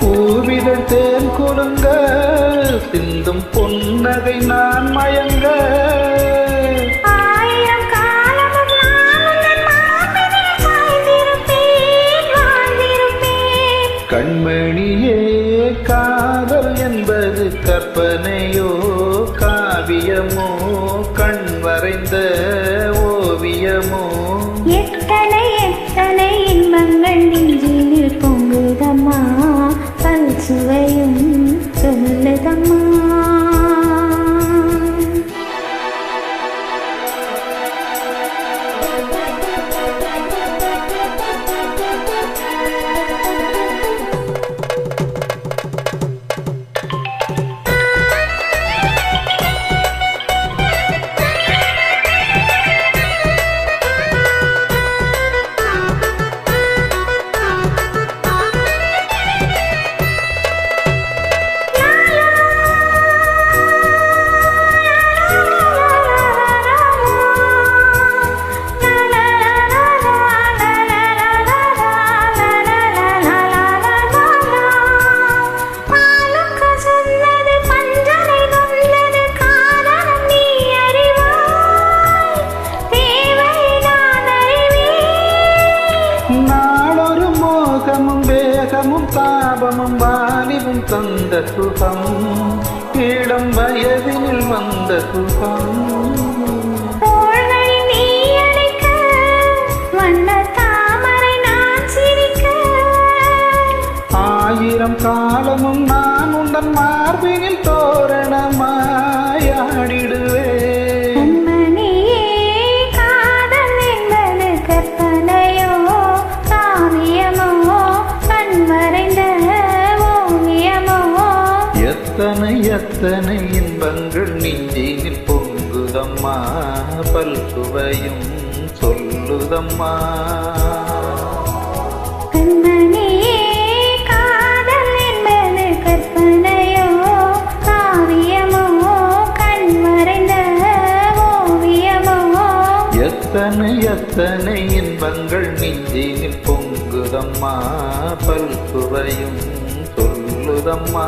பூவிதழ் தேன் குலுங்க சிந்தும் பொன்னகை நான் மயங்க. கண்மணியே காதல் என்பது கற்பனையோ காவியமோ கண் வரைந்த ஓவியமோ? எத்தனை வேகமும் தாபமும் வாலிவும் தந்த சுகம். இளம் வயதினில் வந்த சுகம். ஆயிரம் காலமும் நான் உந்தன் மார்பினில் தோரணமாயாடிடுவேன் எத்தனை இன்பங்கள் நெஞ்சினில் பொங்குதம்மா பல் சுவையும் சொல்லுதம்மா எத்தனை எத்தனை இன்பங்கள் நெஞ்சினில் பொங்குதம்மா பல் சுவையும் சொல்லுதம்மா.